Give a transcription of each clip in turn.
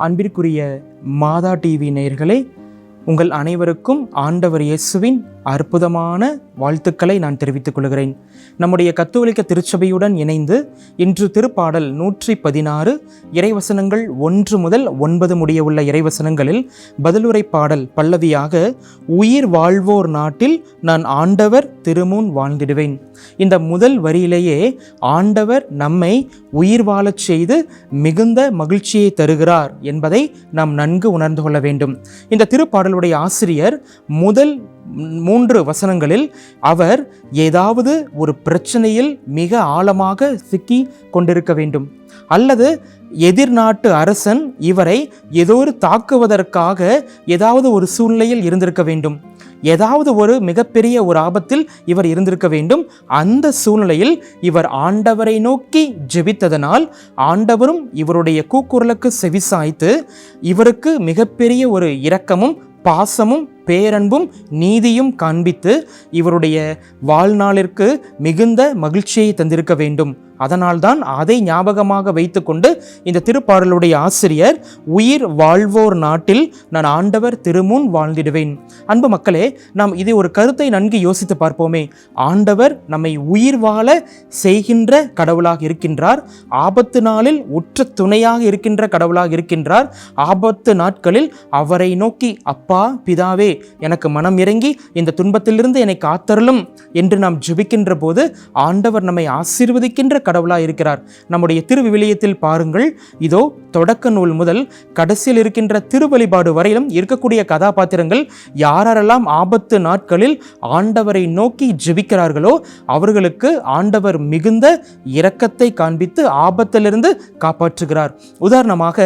அன்பிற்குரிய மாதா டிவி நேயர்களே உங்கள் அனைவருக்கும் ஆண்டவர் இயேசுவின் அற்புதமான வாழ்த்துக்களை நான் தெரிவித்துக் கொள்கிறேன். நம்முடைய கத்தோலிக்க திருச்சபையுடன் இணைந்து இன்று திருப்பாடல் நூற்றி பதினாறு இறைவசனங்கள் ஒன்று முதல் ஒன்பது முடிய உள்ள இறைவசனங்களில் பதிலுரை பாடல் பல்லவியாக உயிர் வாழ்வோர் நாட்டில் நான் ஆண்டவர் திருமுன் வாழ்ந்திடுவேன். இந்த முதல் வரியிலேயே ஆண்டவர் நம்மை உயிர் வாழச் செய்து மிகுந்த மகிழ்ச்சியை தருகிறார் என்பதை நாம் நன்கு உணர்ந்து கொள்ள வேண்டும். இந்த திருப்பாடலுடைய ஆசிரியர் முதல் மூன்று வசனங்களில் அவர் ஏதாவது ஒரு பிரச்சனையில் மிக ஆழமாக சிக்கி கொண்டிருக்க வேண்டும். அல்லது எதிர்நாட்டு அரசன் இவரை ஏதோ ஒரு தாக்குவதற்காக ஏதாவது ஒரு சூழ்நிலையில் இருந்திருக்க வேண்டும். ஏதாவது ஒரு மிகப்பெரிய ஒரு ஆபத்தில் இவர் இருந்திருக்க வேண்டும். அந்த சூழ்நிலையில் இவர் ஆண்டவரை நோக்கி ஜெபித்ததனால் ஆண்டவரும் இவருடைய கூக்குரலுக்கு செவிசாய்த்து இவருக்கு மிகப்பெரிய ஒரு இரக்கமும் பாசமும் பேரன்பும் நீதியும் காண்பித்து இவருடைய வாழ்நாளிற்கு மிகுந்த மகிழ்ச்சியை தந்திருக்க வேண்டும். அதனால்தான் அதை ஞாபகமாக வைத்துக்கொண்டு இந்த திருப்பாடலுடைய ஆசிரியர் உயிர் வாழ்வோர் நாட்டில் நான் ஆண்டவர் திருமுன் வாழ்ந்திடுவேன். அன்பு மக்களே நாம் இதை ஒரு கருத்தை நன்கு யோசித்து பார்ப்போமே. ஆண்டவர் நம்மை உயிர் வாழ செய்கின்ற கடவுளாக இருக்கின்றார். ஆபத்து நாளில் உற்ற துணையாக இருக்கின்ற கடவுளாக இருக்கின்றார். ஆபத்து நாட்களில் அவரை நோக்கி அப்பா பிதாவே எனக்கு மனம் இறங்கி இந்த துன்பத்திலிருந்து என்னை காத்தருளும் என்று நாம் ஜெபிக்கின்ற போது ஆண்டவர் நம்மை ஆசீர்வதிக்கின்ற கடவுளாக இருக்கிறார். நம்முடைய திருவிவிலியத்தில் பாருங்கள் இதோ தொடக்க நூல் முதல் கடைசியில் இருக்கின்ற திருவழிபாடு வரையிலும் இருக்கக்கூடிய கதாபாத்திரங்கள் யாரெல்லாம் ஆபத்து நாட்களில் ஆண்டவரை நோக்கி ஜெபிக்கிறார்களோ அவர்களுக்கு ஆண்டவர் மிகுந்த இரக்கத்தை காண்பித்து ஆபத்திலிருந்து காப்பாற்றுகிறார். உதாரணமாக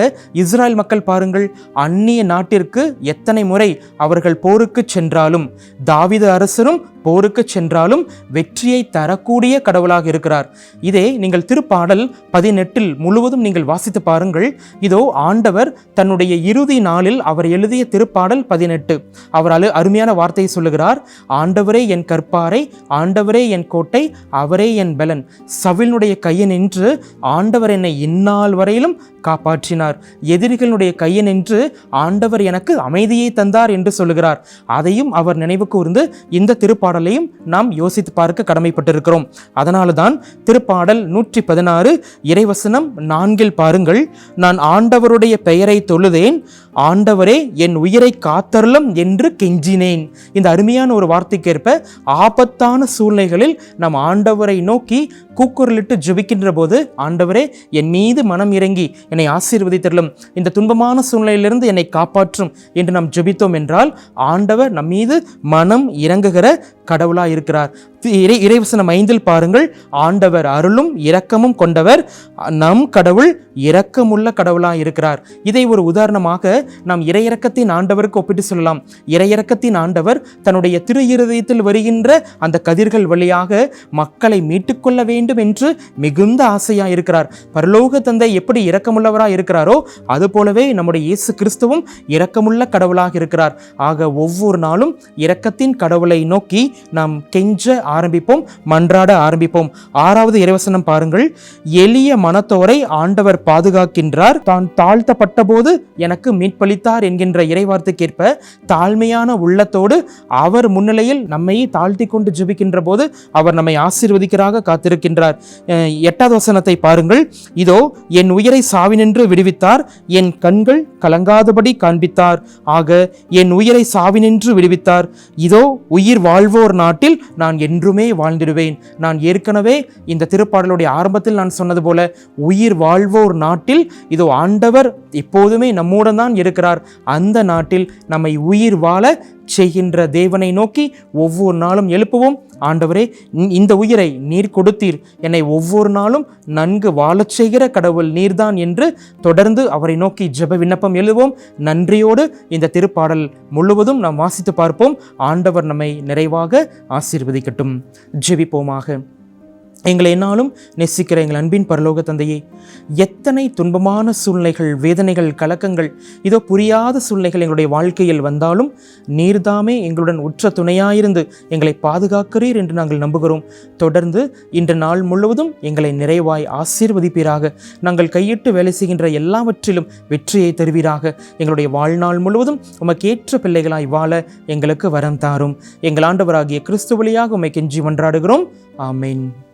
இஸ்ரேல் மக்கள் பாருங்கள் அந்நிய நாட்டிற்கு எத்தனை முறை அவர்கள் போருக்கு சென்றாலும் தாவித அரசரும் போருக்கு சென்றாலும் வெற்றியை தரக்கூடிய கடவுளாக இருக்கிறார். இதே நீங்கள் திருப்பாடல் பதினெட்டில் முழுவதும் நீங்கள் வாசித்து பாருங்கள். இதோ ஆண்டவர் தன்னுடைய இறுதி நாளில் அவர் எழுதிய திருப்பாடல் பதினெட்டு. அவரால் அருமையான வார்த்தையை சொல்லுகிறார். ஆண்டவரே என் கற்பாரை ஆண்டவரே என் கோட்டை அவரே என் பலன். சவிலனுடைய கையை நின்று ஆண்டவர் என்னை இந்நாள் வரையிலும் காப்பாற்றினார். எதிரிகளுடைய கையை நின்று ஆண்டவர் எனக்கு அமைதியை தந்தார் என்று சொல்லுகிறார். அதையும் அவர் நினைவு கூர்ந்து இந்த திருப்பாடலையும் நாம் யோசித்து பார்க்க கடமைப்பட்டிருக்கிறோம். அதனால தான் திருப்பாடல் நூற்றி பதினாறு இறைவசனம் நான்கில் பாருங்கள் நான் ஆண்டவருடைய பெயரை தொழுதேன் ஆண்டவரே என் உயிரை காத்தருளும் என்று கெஞ்சினேன். இந்த அருமையான ஒரு வார்த்தைக்கேற்ப ஆபத்தான சூழ்நிலைகளில் நாம் ஆண்டவரை நோக்கி கூக்குரலிட்டு ஜெபிக்கின்ற போது ஆண்டவரே என் மீது மனம் இறங்கி என்னை ஆசீர்வதித்தருளும். இந்த துன்பமான சூழ்நிலையிலிருந்து என்னை காப்பாற்றும் என்று நாம் ஜெபித்தோம் என்றால் ஆண்டவர் நம்மீது மனம் இறங்குகிற கடவுளாக இருக்கிறார் இறை இறைவசனம் ஐந்தில் பாருங்கள் ஆண்டவர் அருளும் இரக்கமும் கொண்டவர் நம் கடவுள் இரக்கமுள்ள கடவுளாக இருக்கிறார். இதை ஒரு உதாரணமாக நாம் இறையிறக்கத்தின் ஆண்டவருக்கு ஒப்பிட்டு சொல்லலாம். இறையிறக்கத்தின் ஆண்டவர் தன்னுடைய திரு இருதயத்தில் வருகின்ற அந்த கதிர்கள் வழியாக மக்களை மீட்டுக்கொள்ள வேண்டும் என்று மிகுந்த ஆசையாக இருக்கிறார். பரலோக தந்தை எப்படி இரக்கமுள்ளவராக இருக்கிறாரோ அது போலவே நம்முடைய இயேசு கிறிஸ்துவும் இரக்கமுள்ள கடவுளாக இருக்கிறார். ஆக ஒவ்வொரு நாளும் இரக்கத்தின் கடவுளை நோக்கி நாம் கெஞ்ச ஆரம்பிப்போம். மன்றாட ஆரம்பிப்போம். ஆறாவது இறைவசனம் பாருங்கள். எளிய மனத்தோரை ஆண்டவர் பாதுகாக்கின்றார். தான் தாழ்த்தப்பட்ட போது எனக்கு மீட்பளித்தார் என்கின்ற இறைவார்த்தைக்கேற்ப தாழ்மையான உள்ளத்தோடு அவர் முன்னிலையில் நம்மை தாழ்த்தி கொண்டு ஜெபிக்கின்ற போது அவர் நம்மை ஆசீர்வதிக்கிறாக காத்திருக்கின்றார். எட்டாவது வசனத்தை பாருங்கள். இதோ என் உயிரை சாவினின்று விடுவித்தார். என் கண்கள் கலங்காதபடி காண்பித்தார். ஆக என் உயிரை சாவினின்று விடுவித்தார். இதோ உயிர் வாழ்வோர் நாட்டில் நான் என்று என்றுமே வாழ்ந்திடுவேன். நான் ஏற்கனவே இந்த திருப்பாடலுடைய ஆரம்பத்தில் நான் சொன்னது போல உயிர் வாழ்வோர் நாட்டில் இதோ ஆண்டவர் எப்போதுமே நம்முடன் தான் இருக்கிறார். அந்த நாட்டில் நம்மை உயிர் வாழ செய்கின்ற தேவனை நோக்கி ஒவ்வொரு நாளும் எழுப்புவோம். ஆண்டவரே இந்த- உயிரை நீர் கொடுத்தீர். என்னை ஒவ்வொரு நாளும் நன்கு வாழச் செய்கிற கடவுள் நீர்தான் என்று தொடர்ந்து அவரை நோக்கி ஜெப விண்ணப்பம் எழுதுவோம். நன்றியோடு இந்த திருப்பாடல் முழுவதும் நாம் வாசித்து பார்ப்போம். ஆண்டவர் நம்மை நிறைவாக ஆசீர்வதிக்கட்டும். ஜெபிப்போமாக. எங்களை என்னாலும் நெசிக்கிற எங்கள் அன்பின் பரலோக தந்தையே எத்தனை துன்பமான சூழ்நிலைகள் வேதனைகள் கலக்கங்கள் இதோ புரியாத சூழ்நிலைகள் எங்களுடைய வாழ்க்கையில் வந்தாலும் நீர்தாமே எங்களுடன் உற்ற துணையாயிருந்து எங்களை பாதுகாக்கிறீர் என்று நாங்கள் நம்புகிறோம். தொடர்ந்து இன்று நாள் முழுவதும் எங்களை நிறைவாய் ஆசீர்வதிப்பீராக. நாங்கள் கையிட்டு வேலை செய்கின்ற எல்லாவற்றிலும் வெற்றியை தருவீராக. எங்களுடைய வாழ்நாள் முழுவதும் உமக்கேற்ற பிள்ளைகளாய் வாழ எங்களுக்கு வரம் தாரும். எங்கள் ஆண்டவராகிய கிறிஸ்து வழியாக உம்மை கெஞ்சி மன்றாடுகிறோம். ஆமென்.